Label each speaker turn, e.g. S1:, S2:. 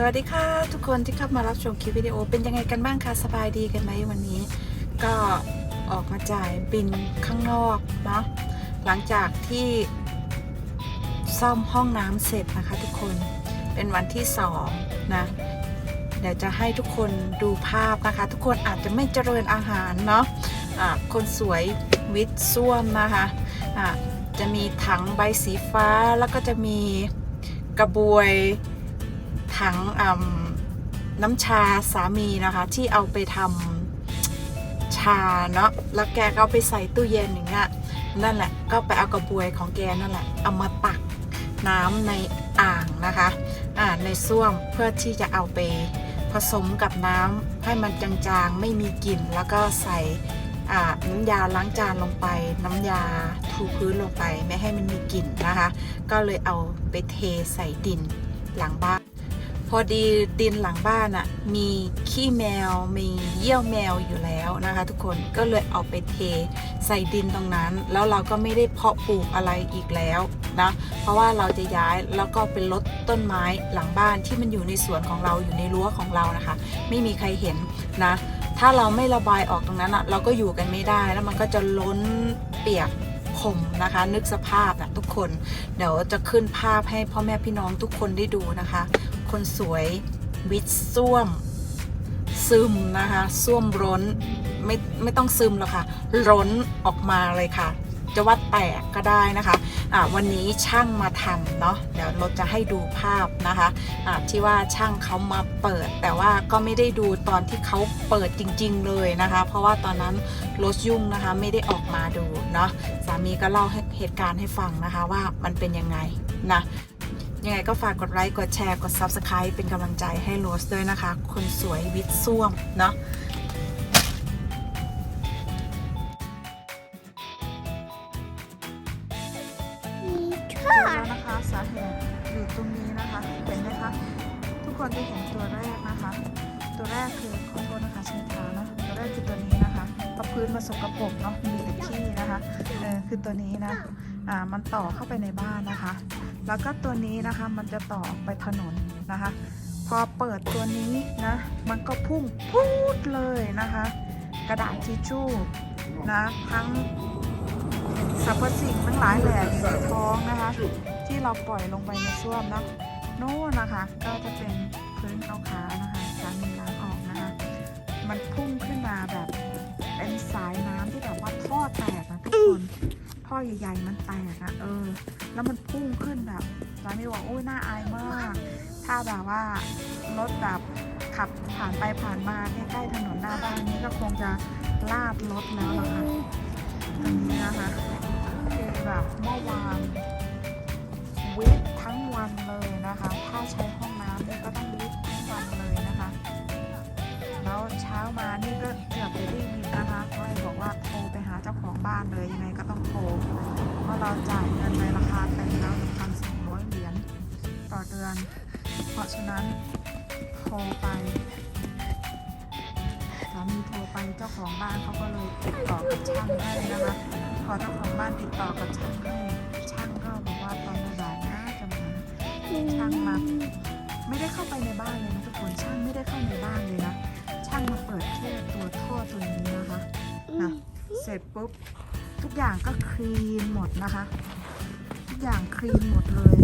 S1: สวัสดีค่ะ ทุกคนที่เข้ามารับชมคลิปวิดีโอเป็นยังไงกันบ้างคะสบายดีกันไหมวันนี้ ก็ออกมาจ่ายบินข้างนอกเนาะหลังจากที่ซ่อมห้องน้ำเสร็จนะคะ ทุกคนเป็นวันที่สองนะเดี๋ยวจะให้ทุกคนดูภาพนะคะ ทุกคนอาจจะไม่เจริญอาหารเนาะะคนสวยวิทย์ส้วมนะคะะจะมีถังใบสีฟ้าแล้วก็จะมีกระบวย ถังน้ำชาสามีนะคะที่เอาไปทำชาเนาะแล้วแกก็เอาไปใส่ตู้เย็นอย่างเงี้ยนั่นแหละก็ไปเอากระบวยของแกนั่นแหละเอามาตักน้ำในอ่างนะคะอ่าในส้วมเพื่อที่จะเอาไปผสมกับน้ำให้มันจางๆไม่มีกลิ่น แล้วก็ใส่อ่าน้ำยาล้างจานลงไป น้ำยาถูพื้นลงไป ไม่ให้มันมีกลิ่นนะคะ ก็เลยเอาไปเทใส่ดินหลังบ้าน พอดีดินหลังบ้านอะ่ะมีขี้แมวมีเยี่ยวแมวอยู่แล้วนะคะ ทุกคนก็เลยเอาไปเทใส่ดินตรงนั้น แล้วเราก็ไม่ได้เพาะปลูกอะไรอีกแล้วนะเพราะว่าเราจะย้ายแล้วก็เป็นลดต้นไม้หลังบ้านที่มันอยู่ในสวนของเราอยู่ในรั้วของเรานะคะ ไม่มีใครเห็นนะ ถ้าเราไม่ระบายออกตรงนั้นอะ่ะเราก็อยู่กันไม่ได้แล้วมันก็จะล้นเปียกผมนะคะนึกสภาพนะทุกคน เดี๋ยวจะขึ้นภาพให้พ่อแม่พี่น้องทุกคนได้ดูนะคะ คนสวย วิทย์ส้วม ซึมนะคะส้วมร้นไม่ไม่ต้องซึมหรอกค่ะ ร้นออกมาเลยค่ะ จะว่าแตกก็ได้นะคะะวันนี้ช่างมาทำเนาะเดี๋ยวเราจะให้ดูภาพนะคะะที่ว่าช่างเขามาเปิด แต่ว่าก็ไม่ได้ดูตอนที่เขาเปิดจริง ๆ เลยนะคะ เพราะว่าตอนนั้นรถยุ่งนะคะไม่ได้ออกมาดูเนาะสามีก็เล่าเหตุการณ์ให้ฟังนะคะว่ามันเป็นยังไงนะ ยังไงก็ฝากกดไลค์ กดแชร์ กด Subscribe เป็นกำลังใจให้โรสด้วยนะคะ คนสวยวิทย์ส้วม เนาะเจอแล้วนะคะสาเหตุอยู่ตรงนี้นะคะ เห็นไหมคะ ทุกคนจะเห็นตัวแรกนะคะ ตัวแรกคือขอโทษนะคะใช้เท้านะตัวแรกคือตัวนี้นะคะเพราะพื้นมาสกปรกเนาะมีแต่ขี้นะคะเออคือตัวนี้นะอ่ามันต่อเข้าไปในบ้านนะคะ แล้วก็ตัวนี้นะคะมันจะต่อไปถนนนะคะ พอเปิดตัวนี้นะ มันก็พุ่งพูดเลยนะคะ กระดาษทิชชู่นะทั้งสรรพสิ่งทั้งหลายแหล่ในท้องนะคะ ที่เราปล่อยลงไปในส้วมนะโน่นนะคะ ก็จะเป็นพื้นขาวๆนะคะสามีล้างออกนะคะ มันพุ่งขึ้นมาแบบเป็นสายน้ำที่แบบว่าท่อแตก ท่อใหญ่ ๆ มันแตกอะเออ แล้วมันพุ่งขึ้นแบบสามีบอกโอ้ยน่าอายมาก ถ้าแบบว่ารถแบบขับผ่านไปผ่านมาใกล้ๆถนนหน้าบ้านนี้ก็คงจะลาดรถแล้วล่ะค่ะตรงนี้นะคะคือแบบเมื่อวานวิททั้งวันเลยนะคะ ถ้าใช้ห้องน้ำเนี่ยก็ต้องวิททั้งวันเลยนะคะ แล้วเช้ามานี่ก็ จ้าของบ้านเลยยังไงก็ต้องโทรเพราะเราจ่ายเงินในราคาเต็มแล้ว1,200เหรียญต่อเดือน เพราะฉะนั้นโทรไปสามีโทรไปเจ้าของบ้านเขาก็เลยติดต่อกับช่างให้นะคะพอเจ้าของบ้านติดต่อกับช่างให้ช่างก็บอกว่าตอนบ่ายน่าจะมาช่างมา ปุ๊บทุกอย่างก็คลีนหมดนะคะ ทุกอย่างคลีนหมดเลย